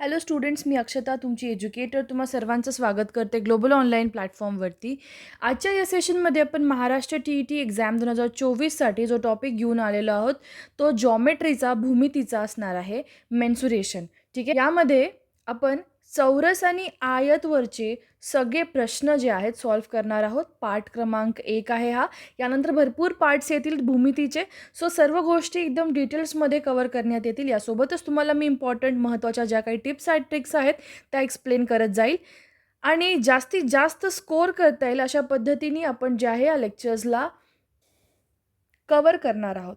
Hello students मी अक्षता तुमची educator तुम्हा सर्वांचं स्वागत करते ग्लोबल ऑनलाईन प्लॅटफॉर्मवरती आजच्या या सेशनमध्ये आपण Maharashtra T E T exam दोन हजार चोवीससाठी जो टॉपिक घेऊन आलेलो आहोत तो जॉमेट्रीचा भूमितीचा असणार आहे मेन्सुरेशन ठीक आहे? यामध्ये आपण चौरस आणि आयतवरचे सगळे प्रश्न जे आहेत सॉल्व्ह करणार आहोत. पाठ क्रमांक एक आहे हा. यानंतर भरपूर पार्ट्स येतील भूमितीचे. सो सर्व गोष्टी एकदम डिटेल्समध्ये कवर करण्यात येतील. यासोबतच तुम्हाला मी इम्पॉर्टंट महत्त्वाच्या ज्या काही टिप्स आहेत ट्रिक्स आहेत त्या एक्सप्लेन करत जाईल. आणि जास्तीत जास्त स्कोअर करता येईल अशा पद्धतीने आपण जे आहे या लेक्चर्सला कवर करणार आहोत.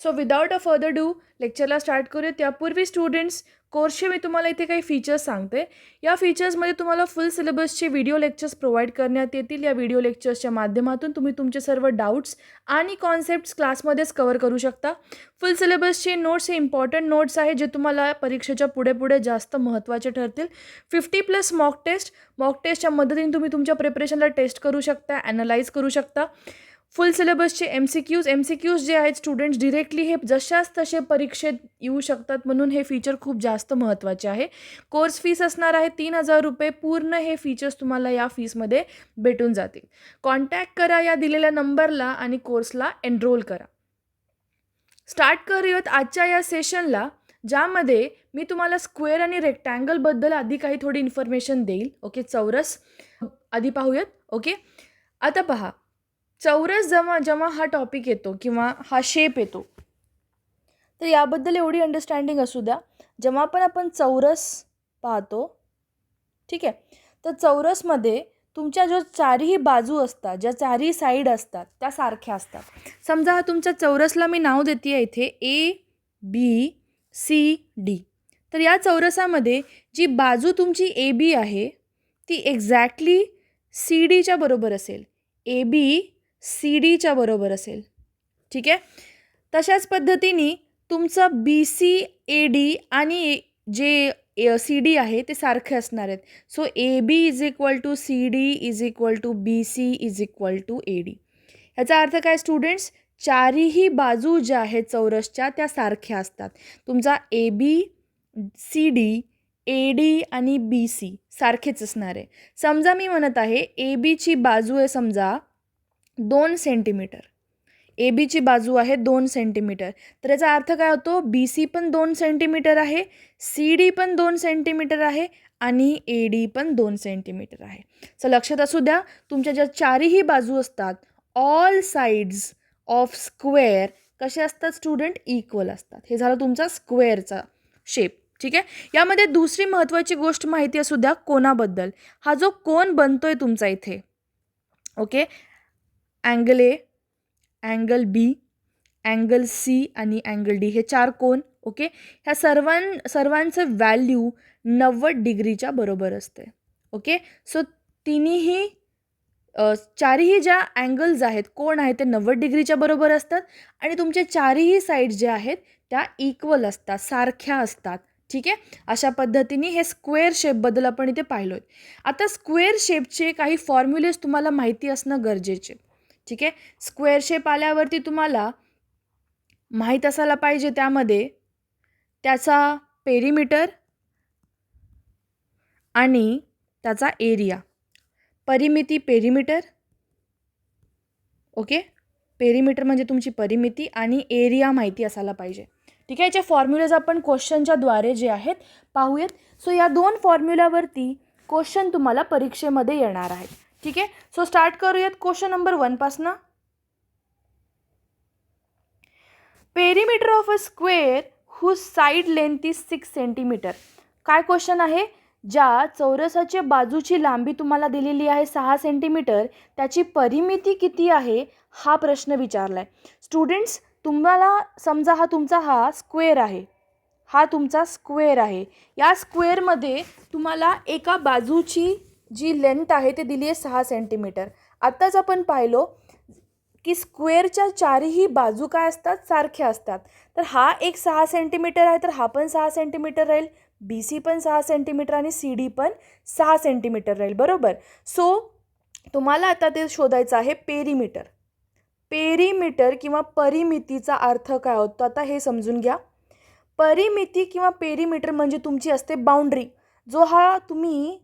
So without a further do लेक्चरला start करूया त्यापूर्वी स्टुडंट्स कोर्सचे मी तुम्हाला इथे काही फीचर्स सांगते. या फीचर्समध्ये तुम्हाला फुल सिलेबसचे व्हिडिओ लेक्चर्स प्रोव्हाइड करण्यात येतील. या व्हिडिओ लेक्चर्सच्या माध्यमातून तुम्ही तुमचे सर्व डाऊट्स आणि कॉन्सेप्ट्स क्लासमध्येच कवर करू शकता. फुल सिलेबसचे नोट्स हे इम्पॉर्टंट नोट्स आहे जे तुम्हाला परीक्षेच्या पुढे पुढे जास्त महत्त्वाचे ठरतील. Fifty plus mock test mock टेस्टच्या मदतीने तुम्ही तुमच्या प्रिपरेशनला टेस्ट करू शकता ॲनालाइज करू शकता. Full सिलेबसचे M C Qs M C Qs जे आहेत स्टुडंट्स डिरेक्टली हे जशाच तसे परीक्षेत येऊ शकतात म्हणून हे फीचर खूप जास्त महत्त्वाचे आहे. कोर्स फीस असणार आहे तीन हजार रुपये. पूर्ण हे फीचर्स तुम्हाला या फीसमध्ये भेटून जातील. कॉन्टॅक्ट करा या दिलेल्या नंबरला आणि कोर्सला एनरोल करा. स्टार्ट करूयात आजच्या या सेशनला ज्यामध्ये मी तुम्हाला स्क्वेअर आणि रेक्टँगलबद्दल आधी काही थोडी इन्फॉर्मेशन देईल. ओके चौरस. आधी पाहूयात. ओके आता पहा. चौरस जेव्हा जेव्हा हा टॉपिक येतो किंवा हा शेप येतो. तर याबद्दल एवढी अंडरस्टँडिंग असू द्या. जेव्हा पण आपण चौरस पाहतो ठीक आहे? तर चौरसमध्ये तुमच्या जो चारही बाजू असतात ज्या चारही साईड असतात त्या सारख्या असतात. समजा हा तुमच्या चौरसला मी नाव देते आहे इथे ए बी सी डी तर या चौरसामध्ये जी बाजू तुमची ए बी आहे ती एक्झॅक्टली सी डीच्या बरोबर असेल. ए बी सी डीच्या बरोबर असेल. ठीक आहे? तशाच पद्धतीने तुमचं बी सी ए डी आणि जे सी डी आहे ते सारखे असणार आहेत. So A B is equal to C D is equal to B C is equal to A D ह्याचा अर्थ काय स्टुडंट्स चारीही बाजू ज्या आहेत चौरसच्या त्या सारख्या असतात. तुमचा A B C D A D आणि बी सी सारखेच असणार आहे. समजा मी म्हणत आहे ए बीची बाजू आहे समजा दोन सेंटीमीटर. ए बीची बाजू आहे दोन सेंटीमीटर. तर याचा अर्थ काय होतो? बी सी पण दोन सेंटीमीटर आहे सी डी पण दोन सेंटीमीटर आहे आणि ए डी पण दोन सेंटीमीटर आहे. सो लक्षात असू द्या तुमच्या ज्या चारही बाजू असतात ऑल साईड्स ऑफ स्क्वेअर कसे असतात स्टुडंट इक्वल असतात. हे झालं तुमचा स्क्वेअरचा शेप ठीक आहे? यामध्ये दुसरी महत्त्वाची गोष्ट माहिती असू द्या कोणाबद्दल. हा जो कोण बनतोय तुमचा इथे. Okay angle A angle B angle C आणि अँगल डी हे चार कोण ओके? ह्या सर्वां सर्वांचं व्हॅल्यू नव्वद डिग्रीच्या बरोबर असते ओके? सो तिन्हीही चारही ज्या अँगल्स आहेत कोण आहेत ते नव्वद डिग्रीच्या बरोबर असतात आणि तुमचे चारही साईड ज्या आहेत त्या इक्वल असतात सारख्या असतात ठीक आहे? अशा पद्धतीने हे स्क्वेअर शेपबद्दल आपण इथे पाहिलो आहे आता स्क्वेअर शेपचे काही फॉर्म्युलेज तुम्हाला माहिती असणं गरजेचे. ठीक आहे? स्क्वेअर शेप आल्यावरती तुम्हाला माहीत असायला पाहिजे त्यामध्ये त्याचा पेरीमीटर आणि त्याचा एरिया परिमिती पेरीमीटर ओके पेरीमीटर म्हणजे तुमची परिमिती आणि एरिया माहिती असायला पाहिजे. ठीक आहे? याचे फॉर्म्युलेज आपण क्वेश्चनच्या द्वारे जे आहेत पाहूयात. सो या दोन फॉर्म्युलावरती क्वेश्चन तुम्हाला परीक्षेमध्ये येणार आहेत. ठीक आहे? सो स्टार्ट करूयात question number वनपासनं perimeter of a square who side length is six centimetre काय क्वेश्चन आहे? ज्या चौरसाच्या बाजूची लांबी तुम्हाला दिलेली आहे सहा सेंटीमीटर त्याची परिमिती किती आहे? हा प्रश्न विचारला आहे स्टुडंट्स तुम्हाला समजा हा तुमचा हा स्क्वेअर आहे. हा तुमचा स्क्वेअर आहे. या स्क्वेअरमध्ये तुम्हाला एका बाजूची जी लेंथ आहे ती दिली आहे सहा सेंटीमीटर आत्ताच आपण पाहिलो की स्क्वेअरच्या चारही बाजू काय असतात? सारख्या असतात. तर हा एक सहा सेंटीमीटर आहे तर हा पण सहा सेंटीमीटर राहील बी सी पण सहा सेंटीमीटर आणि सी डी पण सहा सेंटीमीटर राहील. बरोबर? सो तुम्हाला आता ते शोधायचं आहे पेरीमीटर पेरीमीटर किंवा परिमितीचा अर्थ काय होतो? आता हे समजून घ्या. परिमिती किंवा पेरीमीटर म्हणजे तुमची असते बाउंड्री जो हा तुम्ही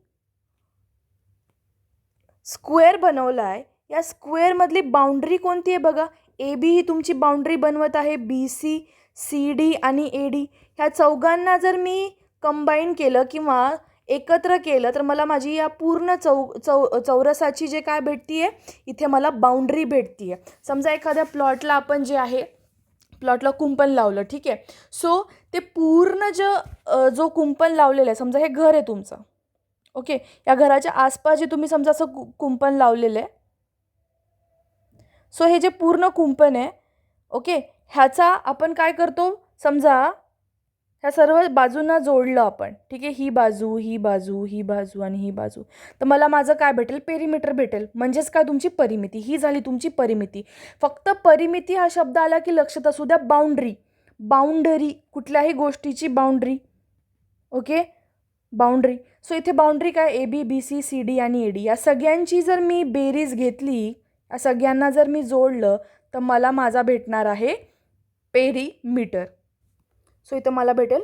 स्क्वेअर बनवला आहे या स्क्वेअरमधली बाउंड्री कोणती आहे बघा? ए बी ही तुमची बाउंड्री बनवत आहे. बी सी सी डी आणि ए डी. ह्या चौघांना जर मी कंबाईन केलं किंवा एकत्र केलं तर मला माझी या पूर्ण चौ चौ चौरसाची जे काय भेटती आहे इथे मला बाउंड्री भेटती आहे समजा एखाद्या प्लॉटला आपण जे आहे प्लॉटला कुंपण लावलं ठीक आहे? सो ते पूर्ण ज जो कुंपण लावलेलं आहे समजा हे घर आहे तुमचं. ओके या घराच्या आसपास जे तुम्ही समजा असं कु कुंपण लावलेलं आहे सो हे जे पूर्ण कुंपण आहे ओके ह्याचा आपण काय करतो? समजा ह्या सर्व बाजूंना जोडलं आपण. ठीक आहे ही बाजू ही बाजू ही बाजू आणि ही बाजू. तर मला माझं काय भेटेल? पेरीमीटर भेटेल. म्हणजेच काय? तुमची परिमिती. ही झाली तुमची परिमिती. फक्त परिमिती हा शब्द आला की लक्षात असू द्या बाउंड्री बाउंडरी कुठल्याही गोष्टीची बाउंड्री ओके? बाउंड्री. सो इथे बाउंड्री काय? A B B C C D आणि ए डी या सगळ्यांची जर मी बेरीज घेतली या सगळ्यांना जर मी जोडलं तर मला माझा भेटणार आहे पेरीमीटर. सो इथं मला भेटेल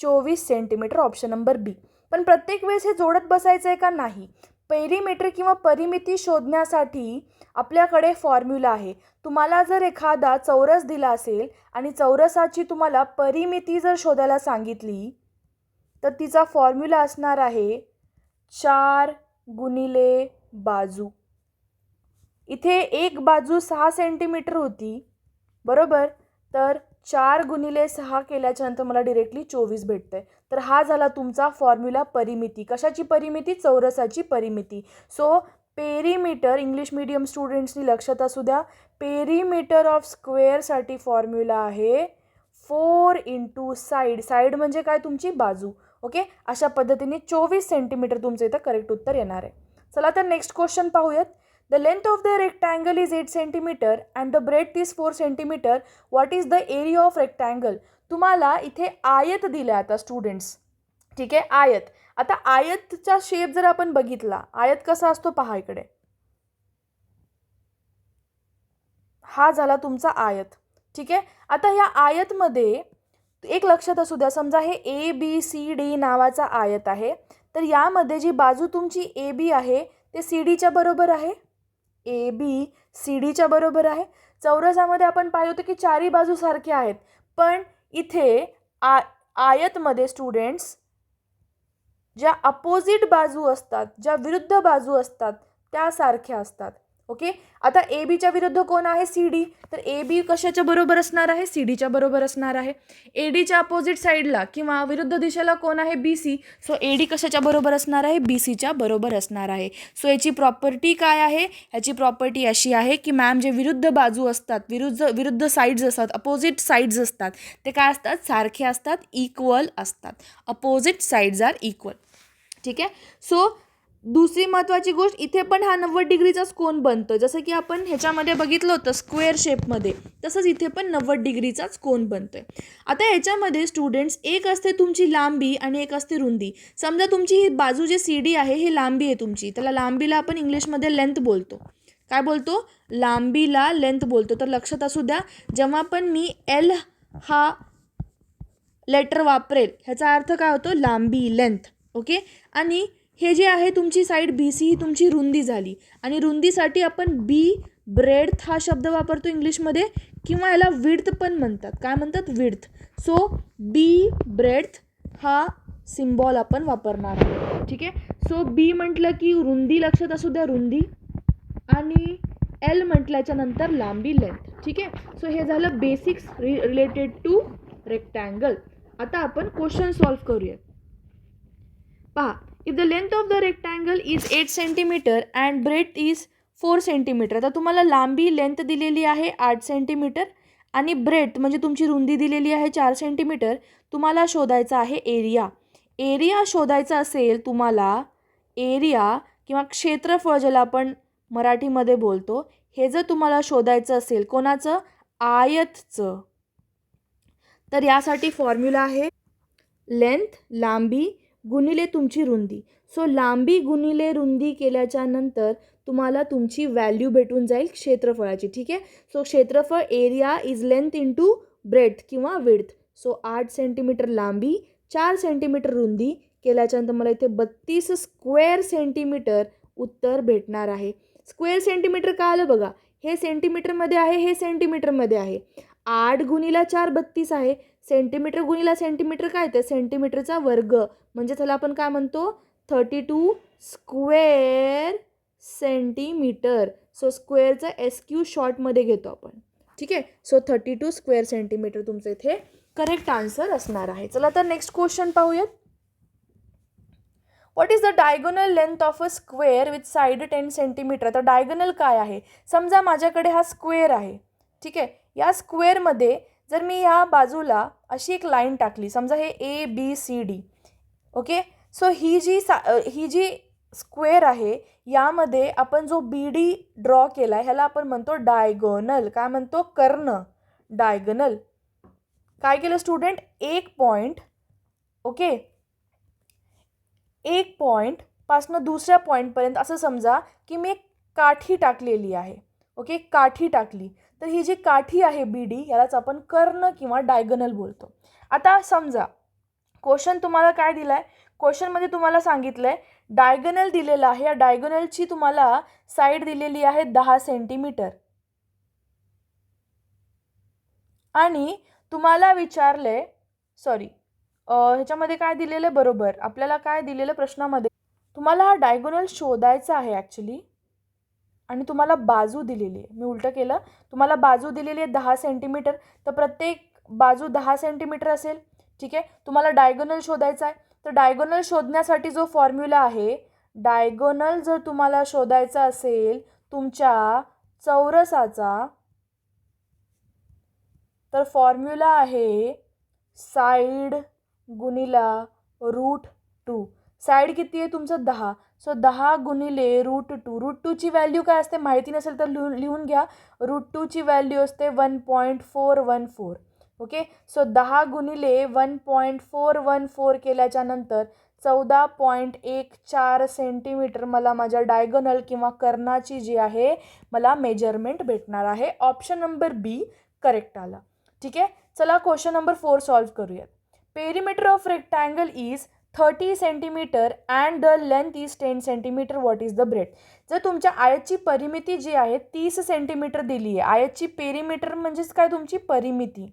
चोवीस सेंटीमीटर ऑप्शन नंबर बी पण प्रत्येक वेळेस हे जोडत बसायचं आहे का? नाही. पेरीमीटर किंवा परिमिती शोधण्यासाठी आपल्याकडे फॉर्म्युला आहे. तुम्हाला जर एखादा चौरस दिला असेल आणि चौरसाची तुम्हाला परिमिती जर शोधायला सांगितली तर तिचा फॉर्म्युला असणार आहे चार गुणिले बाजू. इथे एक बाजू सहा सेंटीमीटर होती बरोबर? तर चार गुणिले सहा केल्याच्यानंतर मला डिरेक्टली चोवीस भेटतं आहे तर हा झाला तुमचा फॉर्म्युला परिमिती. कशाची परिमिती? चौरसाची परिमिती. सो पेरीमीटर इंग्लिश मीडियम स्टुडंट्सनी लक्षात असू द्या पेरीमीटर ऑफ स्क्वेअरसाठी फॉर्म्युला आहे फोर इंटू साईड साईड म्हणजे काय? तुमची बाजू. ओके अशा पद्धतीने चोवीस सेंटीमीटर तुमचं इथं करेक्ट उत्तर येणार आहे. चला तर नेक्स्ट क्वेश्चन पाहूयात. The length of the rectangle is eight centimetre and the breadth is four centimetre what is the area of rectangle तुम्हाला इथे आयत दिलं आहे आता स्टुडंट्स ठीक आहे? आयत. आता आयतचा शेप जर आपण बघितला आयत कसा असतो पहा इकडे. हा झाला तुमचा आयत. ठीक आहे? आता या आयतमध्ये एक लक्षात असू द्या. समजा हे ए बी सी डी नावाचा आयत आहे. तर यामध्ये जी बाजू तुमची ए बी आहे ते सी डीच्या बरोबर आहे? ए बी सी डीच्या बरोबर आहे. चौरसामध्ये आपण पाहिलं होतं की चारही बाजू सारख्या आहेत. पण इथे आ आयतमध्ये स्टुडंट्स ज्या अपोजिट बाजू असतात ज्या विरुद्ध बाजू असतात त्या सारख्या असतात. ओके? आता ए बीच्या विरुद्ध कोण आहे? सी डी तर ए बी कशाच्या बरोबर असणार आहे? सी डीच्या बरोबर असणार आहे. ए डीच्या अपोजिट साईडला किंवा विरुद्ध दिशेला कोण आहे? B C so A D कशाच्या बरोबर असणार आहे? बी सीच्या बरोबर असणार आहे. सो याची प्रॉपर्टी काय आहे? ह्याची प्रॉपर्टी अशी आहे की मॅम जे विरुद्ध बाजू असतात विरुद्ध विरुद्ध साईड्स असतात अपोजिट साईड्स असतात ते काय असतात? सारखे असतात इक्वल असतात. अपोजिट साईड्स आर इक्वल ठीक आहे? सो दुसरी महत्त्वाची गोष्ट इथे पण हा नव्वद डिग्रीचाच कोन बनतो. जसं की आपण ह्याच्यामध्ये बघितलं होतं स्क्वेअर शेपमध्ये तसंच इथे पण नव्वद डिग्रीचाच कोन आहे आता ह्याच्यामध्ये स्टुडंट्स एक असते तुमची लांबी आणि एक असते रुंदी. समजा तुमची ही बाजू जी सी डी आहे ही लांबी आहे तुमची. त्याला लांबीला आपण इंग्लिशमध्ये लेंथ बोलतो. काय बोलतो? लांबीला लेंथ बोलतो. तर लक्षात असू द्या जेव्हा पण मी एल हा लेटर वापरेल ह्याचा अर्थ काय होतो? लांबी लेंथ ओके आणि हे जे आहे तुमची साईड बी सी ही तुमची रुंदी झाली. आणि रुंदीसाठी आपण बी ब्रेडथ हा शब्द वापरतो इंग्लिशमध्ये किंवा याला विड्थ पण म्हणतात. काय म्हणतात? विड्थ सो बी ब्रेडथ हा सिम्बॉल आपण वापरणार आहोत. ठीक आहे? सो बी म्हटलं की रुंदी लक्षात असू द्या रुंदी. आणि एल म्हटल्याच्या नंतर लांबी लेंथ ठीक आहे? सो हे झालं बेसिक्स रि रिलेटेड टू रेक्टँगल आता आपण क्वेश्चन सॉल्व करूयात. पहा if the length of the rectangle is eight centimetre and breadth is four centimetre आता तुम्हाला लांबी लेंथ दिलेली आहे आठ सेंटीमीटर आणि ब्रेथ म्हणजे तुमची रुंदी दिलेली आहे चार सेंटीमीटर तुम्हाला शोधायचा आहे एरिया एरिया शोधायचा असेल तुम्हाला एरिया किंवा क्षेत्रफळ ज्याला आपण मराठीमध्ये बोलतो हे जर तुम्हाला शोधायचं असेल कोणाचं? आयतचं. तर यासाठी फॉर्म्युला आहे लेंथ लांबी गुणिले तुमची रुंदी. सो लांबी गुणिले रुंदी केल्याच्यानंतर तुम्हाला तुमची व्हॅल्यू भेटून जाईल क्षेत्रफळाची ठीक आहे? सो क्षेत्रफळ area is length into breadth किंवा विड्थ सो आठ सेंटीमीटर लांबी चार सेंटीमीटर रुंदी केल्याच्यानंतर मला इथे बत्तीस स्क्वेअर सेंटीमीटर उत्तर भेटणार आहे. स्क्वेअर सेंटीमीटर काय आलं बघा? हे सेंटीमीटरमध्ये आहे हे सेंटीमीटरमध्ये आहे. आठ गुणीला चार बत्तीस आहे. सेंटीमीटर गुणीला सेंटीमीटर काय ते सेंटीमीटरचा वर्ग. म्हणजे त्याला आपण काय म्हणतो? Thirty two square centimetre. So स्क्वेअरचा S Q शॉर्टमध्ये घेतो आपण. ठीक आहे? So thirty two square centimetre तुमचं इथे करेक्ट आन्सर असणार आहे. चला तर नेक्स्ट क्वेश्चन पाहूयात. What is the diagonal length of a square with side ten centimetre तर डायगोनल काय आहे? समजा माझ्याकडे हा स्क्वेअर आहे. ठीक आहे? या स्क्वेअरमध्ये जर मी ह्या बाजूला अशी एक लाईन टाकली समजा हे A B C D okay so ही जी सा ही जी स्क्वेअर आहे यामध्ये आपण जो बी डी ड्रॉ केला आहे ह्याला आपण म्हणतो डायगोनल काय म्हणतो? कर्ण. डायगनल काय केलं स्टुडंट एक पॉईंट ओके एक पॉईंटपासनं दुसऱ्या पॉईंटपर्यंत असं समजा की मी एक काठी टाकलेली आहे ओके काठी टाकली. तर ही जी काठी आहे बी डी यालाच आपण कर्ण किंवा डायगनल बोलतो. आता समजा क्वेश्चन तुम्हाला काय दिलं आहे क्वेश्चनमध्ये तुम्हाला सांगितलं आहे डायगनल दिलेलं आहे. या डायगनलची तुम्हाला साईड दिलेली आहे दहा सेंटीमीटर आणि तुम्हाला विचारले सॉरी ह्याच्यामध्ये काय दिलेलं आहे? बरोबर. आपल्याला काय दिलेलं प्रश्नामध्ये? तुम्हाला हा डायगोनल शोधायचा आहे ॲक्च्युली आणि तुम्हाला बाजू दिलेली आहे. मी उलटं केलं. तुम्हाला बाजू दिलेली आहे दहा सेंटीमीटर तर प्रत्येक बाजू दहा सेंटीमीटर असेल. ठीक आहे? तुम्हाला डायगोनल शोधायचा आहे. तर डायगोनल शोधण्यासाठी जो फॉर्म्युला आहे डायगोनल जर तुम्हाला शोधायचा असेल तुमच्या चौरसाचा तर फॉर्म्युला आहे साईड गुणिला रूट टू साईड किती आहे तुमचं? दहा. सो दहा गुणिले रूट टू रूट टूची व्हॅल्यू काय असते? माहिती नसेल तर लिहून लिहून घ्या. रूट टूची व्हॅल्यू असते one point four one four okay so दहा गुणिले one point four one four केल्याच्यानंतर चौदा पॉईंट एक चार सेंटीमीटर मला माझ्या डायगोनल किंवा कर्णाची जी आहे मला मेजरमेंट भेटणार आहे. ऑप्शन नंबर बी करेक्ट आला. ठीक आहे? चला क्वेश्चन नंबर फोर सॉल्व करूयात. Perimeter of rectangle is thirty centimetre and the length is ten centimetre what is the breadth जर तुमच्या आयतची परिमिती जी आहे तीस सेंटीमीटर दिली आहे. आयतची पेरीमीटर म्हणजेच काय तुमची? परिमिती.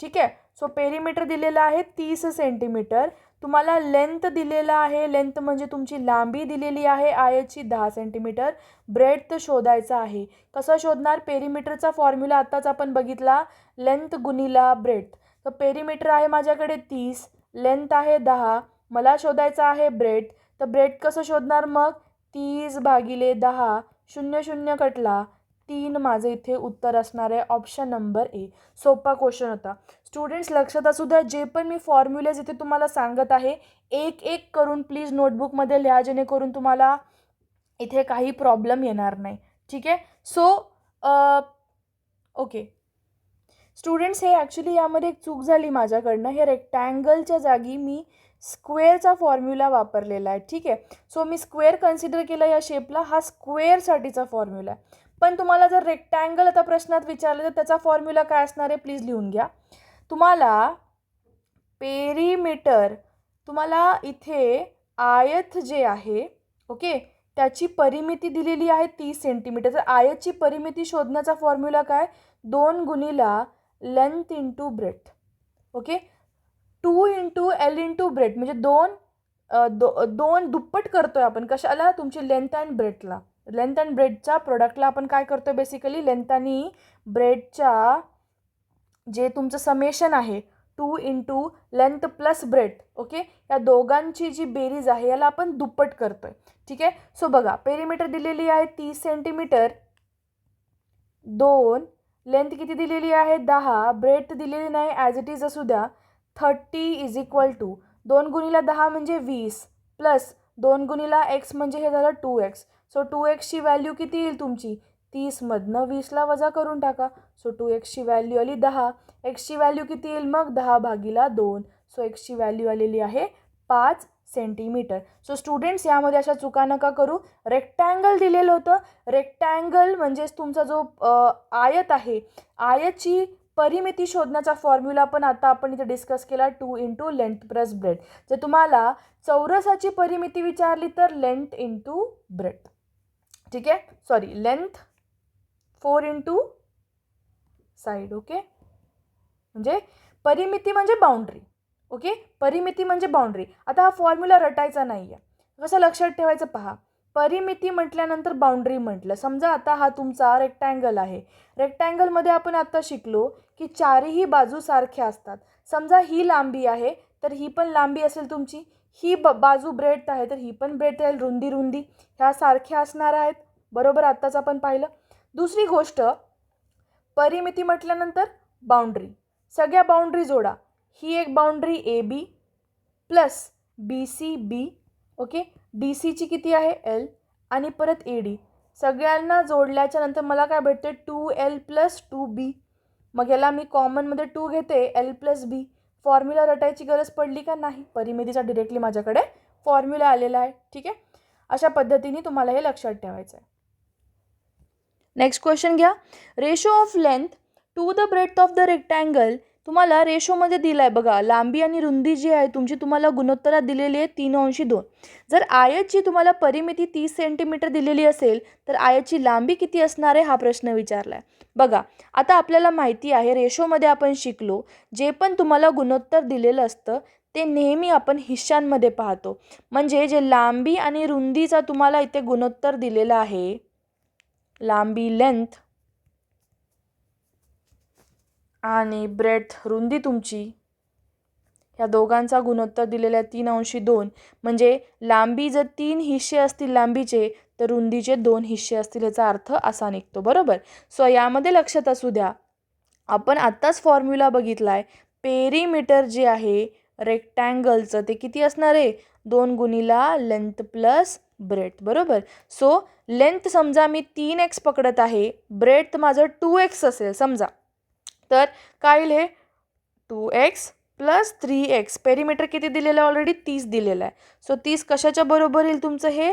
ठीक आहे? सो पेरीमीटर दिलेलं आहे तीस सेंटीमीटर. तुम्हाला लेंथ दिलेला आहे लेंथ म्हणजे तुमची लांबी दिलेली आहे आयतची दहा सेंटीमीटर. ब्रेड शोधायचा आहे. कसं शोधणार? पेरीमीटरचा फॉर्म्युला आत्ताच आपण बघितला लेंथ गुणिला ब्रेड तर पेरीमीटर आहे माझ्याकडे तीस लेंथ आहे दहा. मला शोधायचं आहे ब्रेड. तर ब्रेड कसं शोधणार मग? तीस भागिले दहा शून्य शून्य कटला. तीन माझं इथे उत्तर असणार आहे ऑप्शन नंबर ए सोपा क्वेश्चन होता. स्टुडंट्स लक्षात असू द्या जे पण मी फॉर्म्युलेज इथे तुम्हाला सांगत आहे एक एक करून प्लीज नोटबुकमध्ये लिहा जेणेकरून तुम्हाला इथे काही प्रॉब्लेम येणार नाही. ठीक आहे? सो ओके स्टुडंट्स हे ॲक्च्युली यामध्ये एक चूक झाली माझ्याकडनं. हे रेक्टँगलच्या जागी मी स्क्वेअरचा फॉर्म्युला वापरलेला आहे. ठीक आहे? सो मी स्क्वेअर कन्सिडर केलं या शेपला हा स्क्वेअरसाठीचा फॉर्म्युला आहे. पण तुम्हाला जर रेक्टँगल आता प्रश्नात विचारलं तर त्याचा फॉर्म्युला काय असणार आहे? प्लीज लिहून घ्या. तुम्हाला पेरीमीटर तुम्हाला इथे आयत जे आहे ओके त्याची परिमिती दिलेली आहे तीस सेंटीमीटर तर आयतची परिमिती शोधण्याचा फॉर्म्युला काय? दोन गुणीला length into breadth okay two into L into breadth म्हणजे दोन दो दोन दुप्पट करतो आहे आपण. कशाला? तुमची लेंथ अँड ब्रेडला. लेंथ अँड ब्रेडच्या प्रोडक्टला आपण काय करतो आहे बेसिकली? लेंथ आणि ब्रेडच्या जे तुमचं समेशन आहे two into length plus breadth okay? या दोघांची जी बेरीज आहे याला आपण दुप्पट करतो आहे ठीक आहे? सो बघा पेरीमीटर दिलेली आहे तीस सेंटीमीटर. दोन लेंथ किती दिलेली आहे? दहा. ब्रेड दिलेली नाही ॲज इट इज असू द्या. थर्टी इज इक्वल टू दोन गुणीला दहा म्हणजे वीस प्लस दोन गुणीला एक्स म्हणजे हे झालं टू एक्स सो टू एक्सची व्हॅल्यू किती येईल तुमची? तीसमधनं वीसला वजा करून टाका. सो टू एक्सची व्हॅल्यू आली दहा. एक्सची व्हॅल्यू किती येईल मग? दहा भागीला दोन. सो एक्सची व्हॅल्यू आलेली आहे पाच सेंटीमीटर सो स्टुडंट्स यामध्ये अशा चुका नका करू. रेक्टँगल दिलेलं होतं. रेक्टँगल म्हणजेच तुमचा जो आयत आहे आयतची परिमिती शोधण्याचा फॉर्म्युला पण आता आपण इथे डिस्कस केला two into length plus breadth जर तुम्हाला चौरसाची परिमिती विचारली तर लेंथ इंटू ब्रेड ठीक आहे? Sorry length four into side okay म्हणजे परिमिती म्हणजे बाउंड्री ओके परिमिती म्हणजे बाउंड्री आता हा फॉर्म्युला रटायचा नाही आहे कसं लक्षात ठेवायचं पहा? परिमिती म्हटल्यानंतर बाउंड्री म्हटलं. समजा आता हा तुमचा रेक्टँगल आहे. रेक्टँगलमध्ये आपण आत्ता शिकलो की चारही बाजू सारख्या असतात. समजा ही लांबी आहे तर ही पण लांबी असेल तुमची. ही ब बाजू ब्रेड आहे तर ही पण ब्रेड राहील रुंदी रुंदी ह्या सारख्या असणार आहेत. बरोबर आत्ताच आपण पाहिलं. दुसरी गोष्ट परिमिती म्हटल्यानंतर बाउंड्री सगळ्या बाउंड्री जोडा. ही एक boundary A B plus B C B okay D सीची किती आहे? एल. आणि परत ए डी. सगळ्यांना जोडल्याच्या नंतर मला काय भेटते? Two L plus two B. मग याला मी कॉमनमध्ये टू घेते एल प्लस बी. फॉर्म्युला रटायची गरज पडली का? नाही. परिमितीचा डिरेक्टली माझ्याकडे फॉर्म्युला आलेला आहे. ठीक आहे? अशा पद्धतीने तुम्हाला हे लक्षात ठेवायचं आहे. नेक्स्ट क्वेश्चन घ्या. Ratio of length to the breadth of the rectangle तुम्हाला रेशोमध्ये दिला आहे बघा. लांबी आणि रुंदी जी आहे तुमची तुम्हाला गुणोत्तरात दिलेली आहे तीन अंशी दोन. जर आयतची तुम्हाला परिमिती तीस सेंटीमीटर दिलेली असेल तर आयतची लांबी किती असणार आहे हा प्रश्न विचारला आहे बघा आता आपल्याला माहिती आहे रेशोमध्ये आपण शिकलो जे पण तुम्हाला गुणोत्तर दिलेलं असतं ते नेहमी आपण हिश्श्यांमध्ये पाहतो. म्हणजे जे लांबी आणि रुंदीचा तुम्हाला इथे गुणोत्तर दिलेला आहे लांबी लेंथ आणि ब्रेथ रुंदी तुमची. ह्या दोघांचा गुणोत्तर दिलेल्या तीन अंशी दोन. म्हणजे लांबी जर तीन हिस्से असतील लांबीचे तर रुंदीचे दोन हिस्से असतील याचा अर्थ असा निघतो. बरोबर? सो यामध्ये लक्षात असू द्या. आपण आत्ताच फॉर्म्युला बघितला आहे पेरीमीटर जे आहे रेक्टँगलचं ते किती असणार आहे? दोन गुणीला लेंथ प्लस ब्रेथ बरोबर? सो लेंथ समजा मी तीन एक्स पकडत आहे. ब्रेथ माझं टू एक्स असेल समजा. तर काय येईल हे? Two x plus three x perimeter किती दिलेलं आहे ऑलरेडी तीस दिलेलं आहे. सो तीस कशाच्या बरोबर येईल तुमचं हे?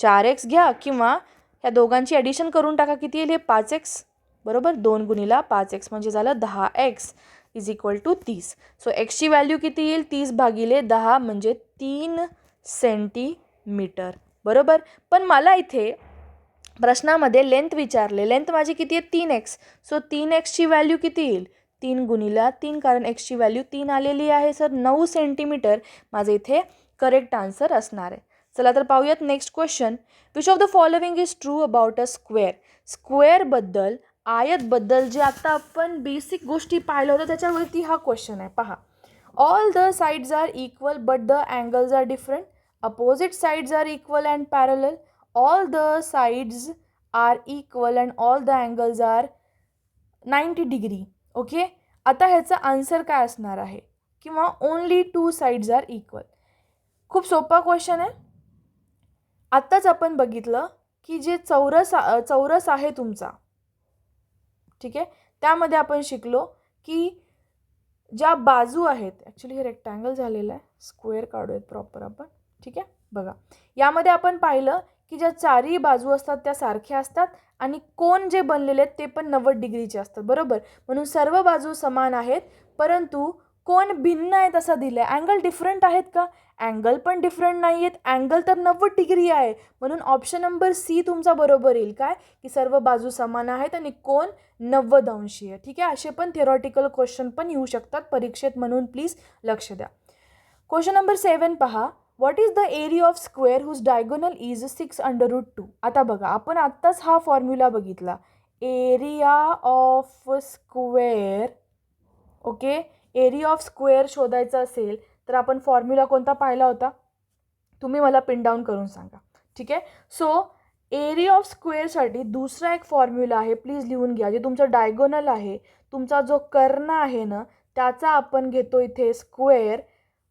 चार एक्स घ्या किंवा ह्या दोघांची ॲडिशन करून टाका. किती येईल हे? पाच एक्स बरोबर? दोन गुणीला पाच एक्स म्हणजे झालं दहा एक्स इज इक्वल टू तीस. सो एक्सची व्हॅल्यू किती येईल? तीस भागिले दहा म्हणजे तीन सेंटीमीटर बरोबर? पण मला इथे प्रश्नामध्ये लेंथ विचारले. लेंथ माझी किती आहे? तीन एक्स सो तीन एक्सची व्हॅल्यू किती येईल? तीन गुणीला तीन कारण एक्सची व्हॅल्यू तीन आलेली आहे सर नऊ सेंटीमीटर माझं इथे करेक्ट आन्सर असणार आहे. चला तर पाहूयात next question which of the following is true about a square स्क्वेअरबद्दल आयतबद्दल जे आता आपण बेसिक गोष्टी पाहिलं होतं त्याच्यावरती हा क्वेश्चन आहे. पहा. All the sides are equal but the angles are different opposite sides are equal and parallel all the sides are equal and all the angles are ninety degree okay आता ह्याचा answer काय असणार आहे? किंवा only two sides are equal खूप सोपा question आहे. आत्ताच आपण बघितलं की जे चौरस चौरस आहे तुमचा ठीक आहे? त्यामध्ये आपण शिकलो की ज्या बाजू आहेत ॲक्च्युली हे रेक्टँगल झालेलं आहे. स्क्वेअर काढूयात प्रॉपर आपण ठीक आहे? बघा. यामध्ये आपण पाहिलं की ज्या चारही बाजू असतात त्या सारख्या असतात आणि कोण जे बनलेले आहेत ते पण नव्वद डिग्रीचे असतात बरोबर? म्हणून सर्व बाजू समान आहेत परंतु कोण भिन्न आहेत असं दिलं आहे अँगल डिफरंट आहेत का? अँगल पण डिफरंट नाही आहेत अँगल तर नव्वद डिग्री आहे. म्हणून ऑप्शन नंबर सी तुमचा बरोबर येईल. काय? की सर्व बाजू समान आहेत आणि कोण नव्वद अंशी आहे. ठीक आहे? असे पण थिअरॉटिकल क्वेश्चन पण येऊ शकतात. परीक्षेत म्हणून प्लीज लक्ष द्या. क्वेश्चन नंबर सेवन पहा. What is the area of square whose diagonal is six under root two आता बघा आपण आत्ताच हा फॉर्म्युला बघितला. Area of square okay area of square शोधायचा असेल तर आपण फॉर्म्युला कोणता पाहिला होता? तुम्ही मला पिन डाऊन करून सांगा. ठीक आहे? सो एरिया ऑफ स्क्वेअरसाठी दुसरा एक फॉर्म्युला आहे प्लीज लिहून घ्या. जे तुमचं डायगोनल आहे तुमचा जो कर्ण आहे ना त्याचा आपण घेतो इथे स्क्वेअर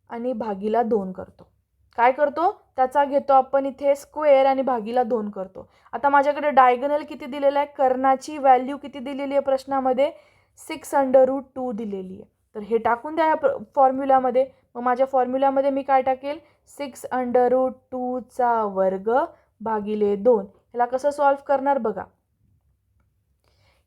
आणि भागीला दोन करतो. काय करतो? त्याचा घेतो आपण इथे स्क्वेअर आणि भागीला दोन करतो. आता माझ्याकडे डायगनल किती दिलेलं आहे? कर्णाची व्हॅल्यू किती दिलेली आहे प्रश्नामध्ये? सिक्स अंडर रूट टू दिलेली आहे. तर हे टाकून द्या या फॉर्म्युलामध्ये मग माझ्या फॉर्म्युलामध्ये मी काय टाकेल? सिक्स अंडर रूट टूचा वर्ग भागिले दोन. ह्याला कसं सॉल्व करणार बघा.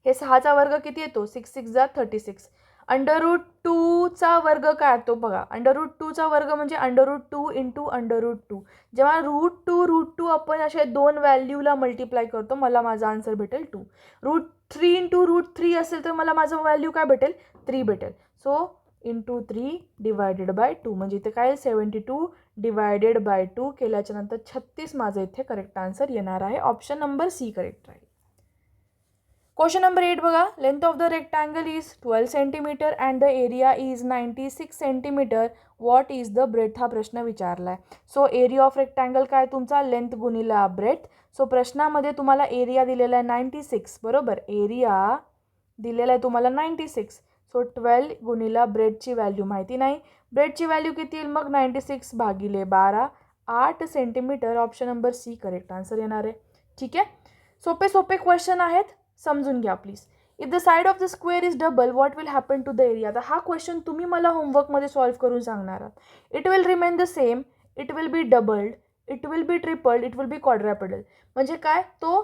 हे सहाचा वर्ग किती येतो? सिक्स सिक्स जा थर्टी सिक्स अंडररूट टूचा वर्ग काय तो बघा. अंडररूट टूचा वर्ग म्हणजे under root two into under root two. जेव्हा रूट टू रूट टू आपण असे दोन व्हॅल्यूला मल्टिप्लाय करतो मला माझा आन्सर भेटेल two root three into root three असेल तर मला माझं व्हॅल्यू काय भेटेल? थ्री भेटेल. So into three divided by two म्हणजे इथे काय seventy two divided by two केल्याच्यानंतर छत्तीस माझं इथे करेक्ट आन्सर येणार आहे. ऑप्शन नंबर सी करेक्ट राहील. क्वेश्चन नंबर एट बघा. Length of the rectangle is twelve centimetre and the area is ninety six centimetre what is the breadth हा प्रश्न विचारला आहे सो एरिया ऑफ रेक्टँगल काय तुमचा? लेंथ गुणिला ब्रेथ सो प्रश्नामध्ये तुम्हाला एरिया दिलेला आहे नाईन्टी सिक्स बरोबर? एरिया दिलेला आहे तुम्हाला नाईन्टी सिक्स सो ट्वेल्व गुणिला ब्रेडची व्हॅल्यू माहिती नाही. ब्रेडची व्हॅल्यू किती येईल? मग नाईन्टी सिक्स भागिले बारा. आठ centimetre option number C correct answer येणार आहे. ठीक आहे? सोपे सोपे क्वेश्चन आहेत. समजून घ्या please if the side of the square is double what will happen to the area तर हा क्वेश्चन तुम्ही मला होमवर्कमध्ये सॉल्व्ह करून सांगणार आहात. It will remain the same it will be doubled it will be tripled it will be quadrupled म्हणजे काय? तो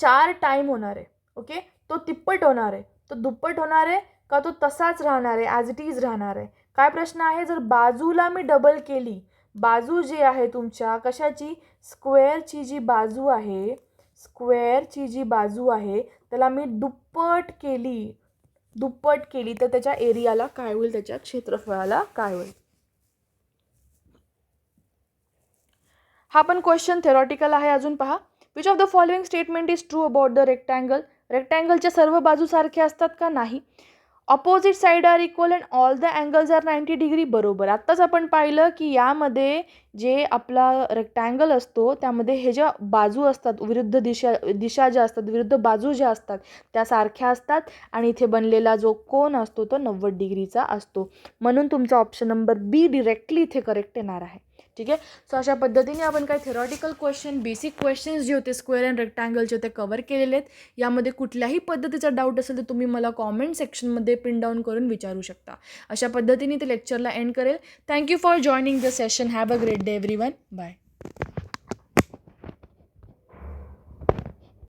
चार टाईम होणार आहे. ओके तो तिप्पट होणार आहे. तो दुप्पट होणार आहे का तो तसाच राहणार आहे? ॲज इट इज राहणार आहे. काय प्रश्न आहे? जर बाजूला मी डबल केली बाजू जी आहे तुमच्या कशाची? स्क्वेअरची जी बाजू आहे स्क्वेअरची जी बाजू आहे त्याला मी दुप्पट केली. दुप्पट केली तर त्याच्या एरियाला काय होईल? त्याच्या क्षेत्रफळाला काय होईल? हा पण क्वेश्चन थेरॉटिकल आहे अजून पहा. Which of the following statement is true about the rectangle रेक्टँगलच्या सर्व बाजू सारख्या असतात का? नाही. Opposite side are equal and all the angles are ninety degree बरोबर. आत्ताच आपण पाहिलं की यामध्ये जे आपला रेक्टँगल असतो त्यामध्ये हे ज्या बाजू असतात विरुद्ध दिशा दिशा ज्या असतात विरुद्ध बाजू ज्या असतात त्या सारख्या असतात आणि इथे बनलेला जो कोन असतो तो नव्वद डिग्रीचा असतो. म्हणून तुमचा ऑप्शन नंबर बी डिरेक्टली इथे करेक्ट येणार आहे. ठीक आहे? सो अशा पद्धतीने आपण काही थेरॉटिकल क्वेश्चन बेसिक क्वेश्चन्स जे होते स्क्वेअर अँड रेक्टँगलचे ते कवर केलेले आहेत. यामध्ये कुठल्याही पद्धतीचा डाऊट असेल तर तुम्ही मला कॉमेंट सेक्शनमध्ये प्रिंट डाऊन करून विचारू शकता. अशा पद्धतीने ते लेक्चरला एंड करेल. Thank you for joining the session have a great day everyone bye